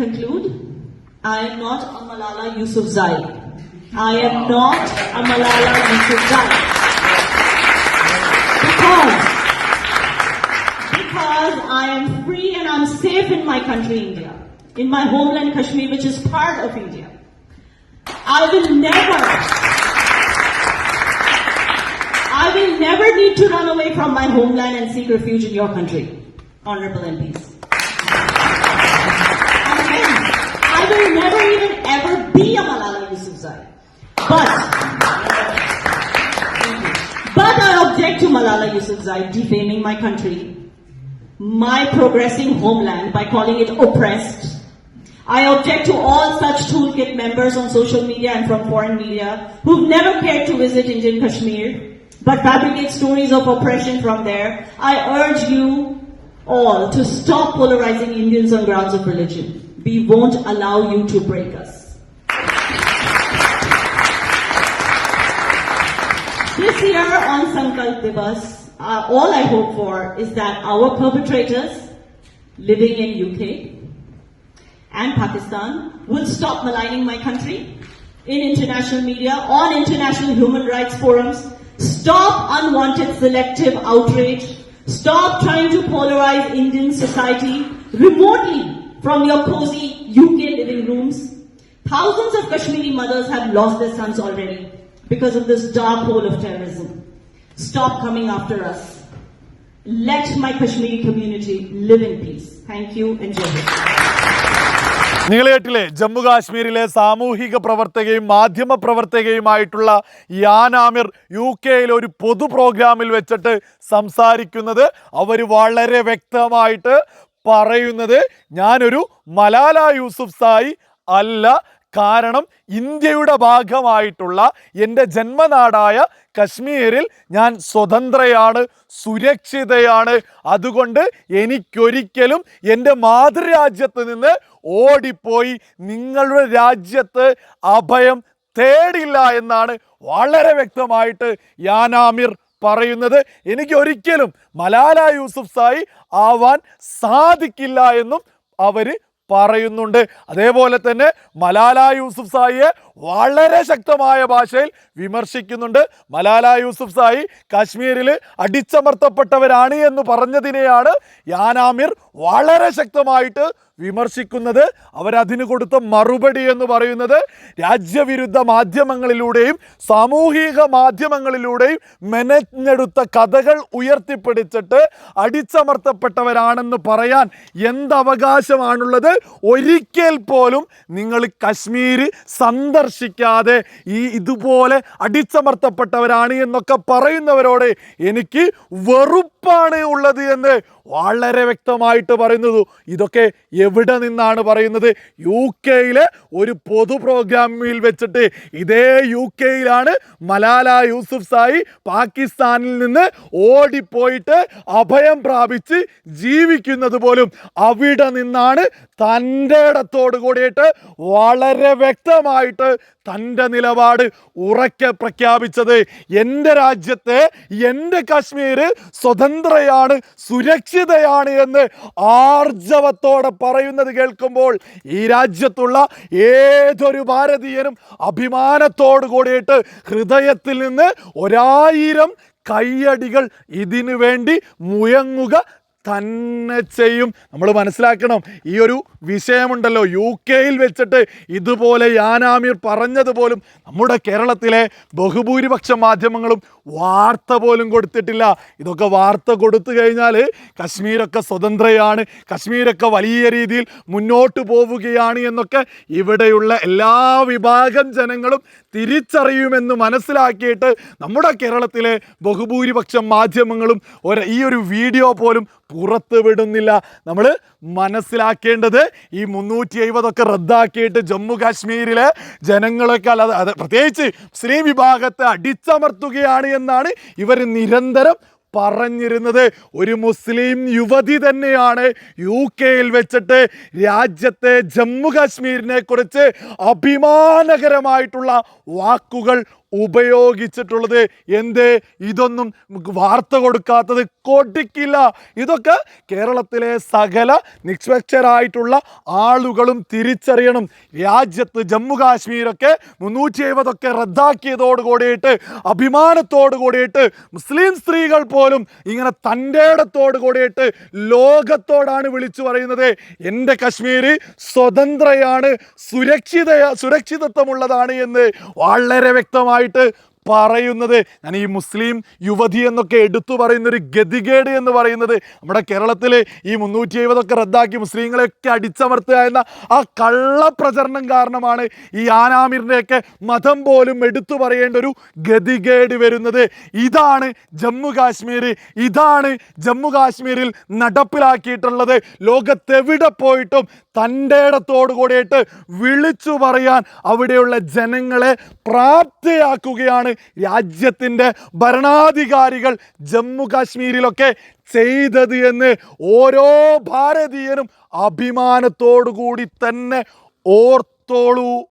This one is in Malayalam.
conclude, I am not a Malala Yousafzai. I am not a Malala Yousafzai. Because, because I am free and I'm safe in my country, India, in my homeland Kashmir, which is part of India. I will never, I will never need to run away from my homeland and seek refuge in your country, honorable MPs. Will never even ever be a Malala Yousafzai. But, but I object to Malala Yousafzai defaming my country, my progressing homeland by calling it oppressed. I object to all such toolkit members on social media and from foreign media who've never cared to visit Indian Kashmir but fabricate stories of oppression from there. I urge you all to stop polarizing Indians on grounds of religion. We won't allow you to break us. This year on Sankalp Divas, uh, all I hope for is that our perpetrators living in UK and Pakistan will stop maligning my country in international media, on international human rights forums, stop unwanted selective outrage, stop trying to polarize Indian society remotely from your cozy UK living rooms. Thousands of Kashmiri mothers have lost their sons already because of this dark hole of terrorism. Stop coming after us. Let my Kashmiri community live in peace. Thank you and Jai നിങ്ങളേട്ടിലെ Jammu കാശ്മീരിലെ സാമൂഹിക പ്രവർത്തകയും മാധ്യമ പ്രവർത്തകയുമായിട്ടുള്ള യാനാമിർ യു കെയിൽ ഒരു പൊതു പ്രോഗ്രാമിൽ വെച്ചിട്ട് സംസാരിക്കുന്നത് അവർ വളരെ വ്യക്തമായിട്ട് പറയുന്നത് ഞാനൊരു മലാല യൂസുഫ് സായി അല്ല. കാരണം ഇന്ത്യയുടെ ഭാഗമായിട്ടുള്ള എന്റെ ജന്മനാടായ കശ്മീരിൽ ഞാൻ സ്വതന്ത്രയാണ് സുരക്ഷിതയാണ്. അതുകൊണ്ട് എനിക്കൊരിക്കലും എന്റെ മാതൃരാജ്യത്ത് നിന്ന് ഓടിപ്പോയി നിങ്ങളുടെ രാജ്യത്ത് അഭയം തേടില്ല എന്നാണ് വളരെ വ്യക്തമായിട്ട് യാനാമിർ പറയുന്നത് എനിക്ക് ഒരിക്കലും മലാല യൂസുഫ് സായി ആവാൻ സാധിക്കില്ല എന്നും അവർ പറയുന്നുണ്ട്. അതേപോലെ തന്നെ മലാല യൂസുഫ് സായിയെ വളരെ ശക്തമായ ഭാഷയിൽ വിമർശിക്കുന്നുണ്ട്. മലാല യൂസുഫ് സായി കാശ്മീരിൽ അടിച്ചമർത്തപ്പെട്ടവരാണ് എന്ന് പറഞ്ഞതിനെയാണ് യാനാമിർ വളരെ ശക്തമായിട്ട് വിമർശിക്കുന്നത് അവരതിന് കൊടുത്ത മറുപടി എന്ന് പറയുന്നത് രാജ്യവിരുദ്ധ മാധ്യമങ്ങളിലൂടെയും സാമൂഹിക മാധ്യമങ്ങളിലൂടെയും മെനഞ്ഞെടുത്ത കഥകൾ ഉയർത്തിപ്പിടിച്ചിട്ട് അടിച്ചമർത്തപ്പെട്ടവരാണെന്ന് പറയാൻ എന്തവകാശമാണുള്ളത്? ഒരിക്കൽ പോലും നിങ്ങൾ കശ്മീർ സന്ദർശിക്കാതെ ഈ ഇതുപോലെ അടിച്ചമർത്തപ്പെട്ടവരാണ് എന്നൊക്കെ പറയുന്നവരോട് എനിക്ക് വെറുപ്പാണ് ഉള്ളത് എന്ന് വളരെ വ്യക്തമായിട്ട് പറയുന്നത്. ഇതൊക്കെ എവിടെ നിന്നാണ് പറയുന്നത്? യു കെയിലെ ഒരു പൊതു പ്രോഗ്രാമിൽ വെച്ചിട്ട് ഇതേ യു കെയിലാണ് മലാല യൂസുഫ് സായി പാകിസ്ഥാനിൽ നിന്ന് ഓടിപ്പോയിട്ട് അഭയം പ്രാപിച്ച് ജീവിക്കുന്നത് പോലും അവിടെ നിന്നാണ് തന്റെ ഇടത്തോട് കൂടിയിട്ട് വളരെ വ്യക്തമായിട്ട് തന്റെ നിലപാട് ഉറക്കെ പ്രഖ്യാപിച്ചത് എന്റെ രാജ്യത്തെ എന്റെ കാശ്മീർ സ്വതന്ത്രയാണ് സുരക്ഷിതയാണ് എന്ന് ആർജവത്തോടെ പറയുന്നത് കേൾക്കുമ്പോൾ ഈ രാജ്യത്തുള്ള ഏതൊരു ഭാരതീയനും അഭിമാനത്തോടു കൂടിയിട്ട് ഹൃദയത്തിൽ നിന്ന് ഒരായിരം കയ്യടികൾ ഇതിനു വേണ്ടി മുയങ്ങുക തന്നെ ചെയ്യും. നമ്മൾ മനസ്സിലാക്കണം ഈ ഒരു വിഷയമുണ്ടല്ലോ യു കെയിൽ വെച്ചിട്ട് ഇതുപോലെ യാനാമീർ പറഞ്ഞതുപോലും നമ്മുടെ കേരളത്തിലെ ബഹുഭൂരിപക്ഷ മാധ്യമങ്ങളും വാർത്ത പോലും കൊടുത്തിട്ടില്ല. ഇതൊക്കെ വാർത്ത കൊടുത്തു കഴിഞ്ഞാൽ കശ്മീരൊക്കെ സ്വതന്ത്രയാണ് കശ്മീരൊക്കെ വലിയ രീതിയിൽ മുന്നോട്ട് പോവുകയാണ് എന്നൊക്കെ ഇവിടെയുള്ള എല്ലാ വിഭാഗം ജനങ്ങളും തിരിച്ചറിയുമെന്ന് മനസ്സിലാക്കിയിട്ട് നമ്മുടെ കേരളത്തിലെ ബഹുഭൂരിപക്ഷം മാധ്യമങ്ങളും ഒരു ഈ ഒരു വീഡിയോ പോലും പുറത്ത് വിടുന്നില്ല. നമ്മൾ മനസ്സിലാക്കേണ്ടത് ഈ മുന്നൂറ്റി എഴുപതൊക്കെ റദ്ദാക്കിയിട്ട് ജമ്മു കാശ്മീരിലെ ജനങ്ങളൊക്കെ അല്ലാതെ അത് പ്രത്യേകിച്ച് മുസ്ലിം വിഭാഗത്തെ അടിച്ചമർത്തുകയാണ് എന്നാണ് ഇവർ നിരന്തരം പറഞ്ഞിരുന്നത് ഒരു മുസ്ലിം യുവതി തന്നെയാണ്. യു കെയിൽ വെച്ചിട്ട് രാജ്യത്തെ ജമ്മു കാശ്മീരിനെ കുറിച്ച് അഭിമാനകരമായിട്ടുള്ള വാക്കുകൾ ഉപയോഗിച്ചിട്ടുള്ളത്. എന്തേ? ഇതൊന്നും വാർത്ത കൊടുക്കാത്തത് കൊടിക്കില്ല. ഇതൊക്കെ കേരളത്തിലെ സകല നിഷ്പക്ഷരായിട്ടുള്ള ആളുകളും തിരിച്ചറിയണം. രാജ്യത്ത് ജമ്മു കാശ്മീരൊക്കെ മുന്നൂറ്റി എഴുപതൊക്കെ റദ്ദാക്കിയതോട് കൂടിയിട്ട് അഭിമാനത്തോട് കൂടിയിട്ട് മുസ്ലിം സ്ത്രീകൾ പോലും ഇങ്ങനെ തന്റെ ഇടത്തോട് കൂടിയിട്ട് ലോകത്തോടാണ് വിളിച്ചു പറയുന്നത്. എന്റെ കശ്മീർ സ്വതന്ത്രയാണ് സുരക്ഷിത സുരക്ഷിതത്വമുള്ളതാണ് എന്ന് വളരെ വ്യക്തമായിട്ട് പറയുന്നത്. ഞാൻ ഈ മുസ്ലിം യുവതി എന്നൊക്കെ എടുത്തു പറയുന്ന ഒരു ഗതികേട് എന്ന് പറയുന്നത് നമ്മുടെ കേരളത്തിൽ ഈ മുന്നൂറ്റി എഴുപതൊക്കെ റദ്ദാക്കി മുസ്ലിങ്ങളെയൊക്കെ അടിച്ചമർത്തുക എന്ന ആ കള്ളപ്രചരണം കാരണമാണ് ഈ ആനാമിറിന്റെയൊക്കെ മതം പോലും എടുത്തു പറയേണ്ട ഒരു ഗതികേട് വരുന്നത്. ഇതാണ് ജമ്മു കാശ്മീർ. ഇതാണ് ജമ്മു കാശ്മീരിൽ നടപ്പിലാക്കിയിട്ടുള്ളത്. ലോകത്തെവിടെ പോയിട്ടും തന്റെ ഇടത്തോടു കൂടിയിട്ട് വിളിച്ചു പറയാൻ അവിടെയുള്ള ജനങ്ങളെ പ്രാപ്തയാക്കുകയാണ് രാജ്യത്തിന്റെ ഭരണാധികാരികൾ ജമ്മു കാശ്മീരിലൊക്കെ ചെയ്തത് എന്ന് ഓരോ ഭാരതീയനും അഭിമാനത്തോടു കൂടി തന്നെ ഓർത്തോളൂ.